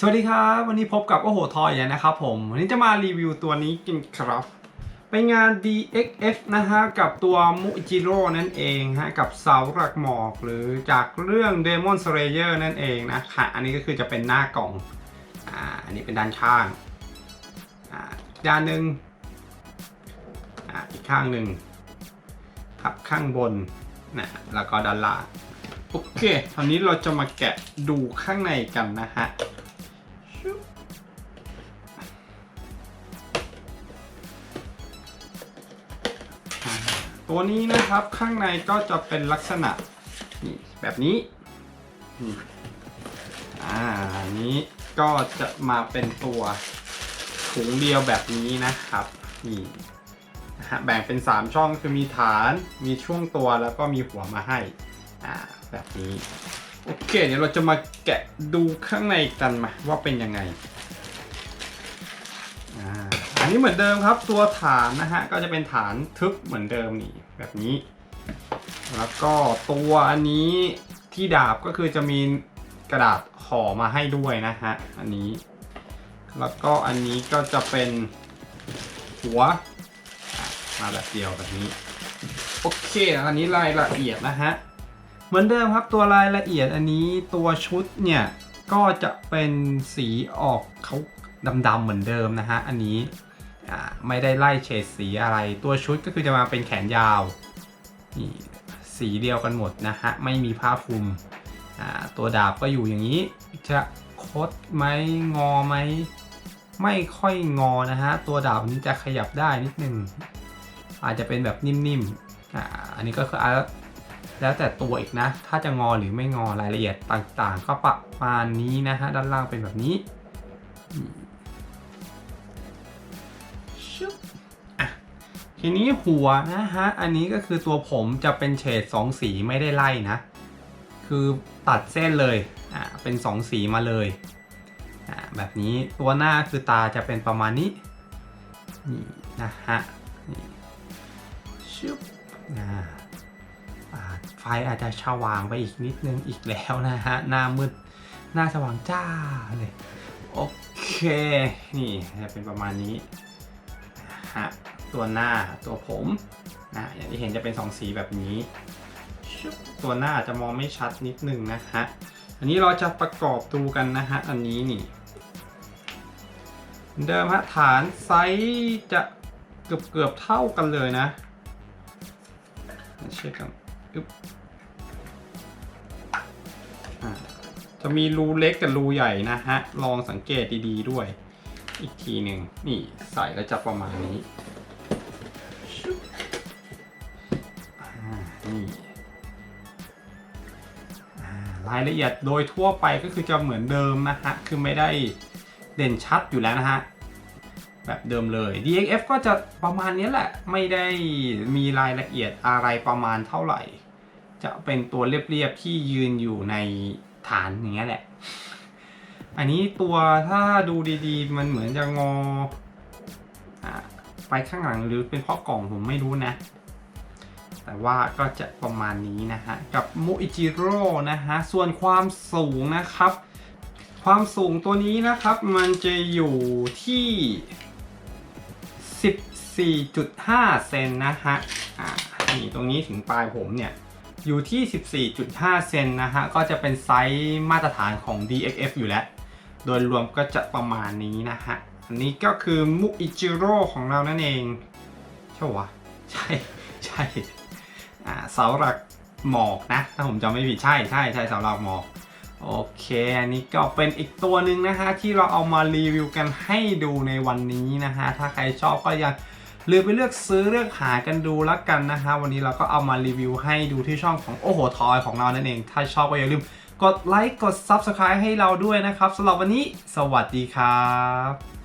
สวัสดีครับวันนี้พบกับโอโหทอยนะครับผมวันนี้จะมารีวิวตัวนี้กันครับไปงาน DXF นะฮะกับตัวมุจิโร่นั่นเองฮะกับเสาหลักหมอกหรือจากเรื่อง Demon Slayer นั่นเองนะคะอันนี้ก็คือจะเป็นหน้ากล่องอ่าอันนี้เป็นด้านข้างอ่าด้านหนึ่งอ่าอีกข้างหนึ่งครับข้างบนนะแล้วก็ด้านล่างโอเคตอนนี้เราจะมาแกะดูข้างในกันนะฮะ ตัวนี้นะครับข้างในก็จะเป็นลักษณะนี่แบบนี้นี่อ่าอันนี้ก็จะมาเป็นตัวถุงเดียวแบบนี้นะครับนี่นะฮะแบ่งเป็น 3 ช่องคือมีฐานมีช่วงตัวแล้วก็มีหัวมาให้อ่าแบบนี้โอเคเดี๋ยวเราจะมาแกะดูข้างในกันมาว่าเป็นยังไงอ่าอันนี้เหมือนเดิมครับตัวฐานนะฮะก็จะเป็นฐานทึบเหมือนเดิมนี่ แบบนี้ แล้วก็ตัวอันนี้ที่ดาบก็คือจะมีกระดาษห่อมาให้ด้วยนะฮะ อันนี้ แล้วก็อันนี้ก็จะเป็นหัว มาแบบเดียวแบบนี้ โอเค อันนี้รายละเอียดนะฮะ เหมือนเดิมครับตัวรายละเอียดอันนี้ตัวชุดเนี่ยก็จะเป็นสีออกเขาดำๆเหมือนเดิมนะฮะ อันนี้ ไม่ได้ไล่เฉดสีอะไร ตัวชุดก็คือจะมาเป็นแขนยาวนี่สีเดียวกันหมดนะฮะ ไม่มีผ้าคลุม ตัวดาบก็อยู่อย่างนี้ จะคดไหมงอไหม ไม่ค่อยงอนะฮะ ตัวดาบนี้จะขยับได้นิดนึง อาจจะเป็นแบบนิ่มๆออันนี้ก็คือแล้วแต่ตัวอีกนะ ถ้าจะงอหรือไม่งอรายละเอียดต่างๆ ก็ประมาณนี้นะฮะ ด้านล่างเป็นแบบนี้ ชึบทีนี้หัวนะฮะ อันนี้ก็คือตัวผมจะเป็นเฉดสองสีไม่ได้ไล่นะ คือตัดเส้นเลย อ่า เป็นสองสีมาเลย อ่า แบบนี้ตัวหน้าคือตาจะเป็นประมาณนี้ นี่นะฮะ นี่ชึบอ่าไฟอาจจะชว่างไปอีกนิดนึงอีกแล้วนะฮะ หน้ามืด หน้าสว่างจ้าเลย โอเค นี่จะเป็นประมาณนี้ะตัวหน้าตัวผมนะอย่างที่เห็นจะเป็นสองสีแบบนี้ ตัวหน้าอาจจะมองไม่ชัดนิดนึงนะฮะอันนี้เราจะประกอบดูกันนะฮะอันนี้นี่เดิมฮะฐานไซส์จะเกือบเกือบๆเท่ากันเลยนะเช็คกันอึ๊บอ่าจะมีรูเล็กกับรูใหญ่นะฮะ ลองสังเกตดีๆด้วย อีกทีหนึ่งนี่ใส่แล้วจะประมาณนี้นี่อ่ารายละเอียดโดยทั่วไปก็คือจะเหมือนเดิมนะฮะ คือไม่ได้เด่นชัดอยู่แล้วนะฮะ แบบเดิมเลย DXF ก็จะประมาณนี้แหละ ไม่ได้มีรายละเอียดอะไรประมาณเท่าไหร่ จะเป็นตัวเรียบๆที่ยืนอยู่ในฐานอย่างเงี้ยแหละ อันนี้ตัวถ้าดูดีๆ มันเหมือนจะงออไปข้างหลังหรือเป็นเพราะกล่องผมไม่รู้นะ แต่ว่าก็จะประมาณนี้นะฮะ กับมูอิจิโร่นะฮะ ส่วนความสูงนะครับ ความสูงตัวนี้นะครับมันจะอยู่ที่ 14.5 เซนนะฮะอ่านี่ตรงนี้ถึงปลายผมเนี่ยอยู่ที่ 14.5 เซนนะฮะ ก็จะเป็นไซส์มาตรฐานของ DXF อยู่แล้ว โดยรวมก็จะประมาณนี้นะฮะ อันนี้ก็คือมุอิจิโร่ของเรานั่นเอง ใช่วะใช่ใช่เสาหลักหมอกนะ ถ้าผมจำไม่ผิดใช่ใช่ใช่เสาหลักหมอกโอเค อันนี้ก็เป็นอีกตัวหนึ่งนะฮะ ที่เราเอามารีวิวกันให้ดูในวันนี้นะฮะ ถ้าใครชอบก็ยังลืมไปเลือกซื้อเลือกหากันดูแล้วกันนะฮะ วันนี้เราก็เอามารีวิวให้ดูที่ช่องของโอ้โหทอยของเรานั่นเอง ถ้าชอบก็อย่าลืม กดไลค์กด Subscribe ให้เราด้วยนะครับสำหรับวันนี้ สวัสดีครับ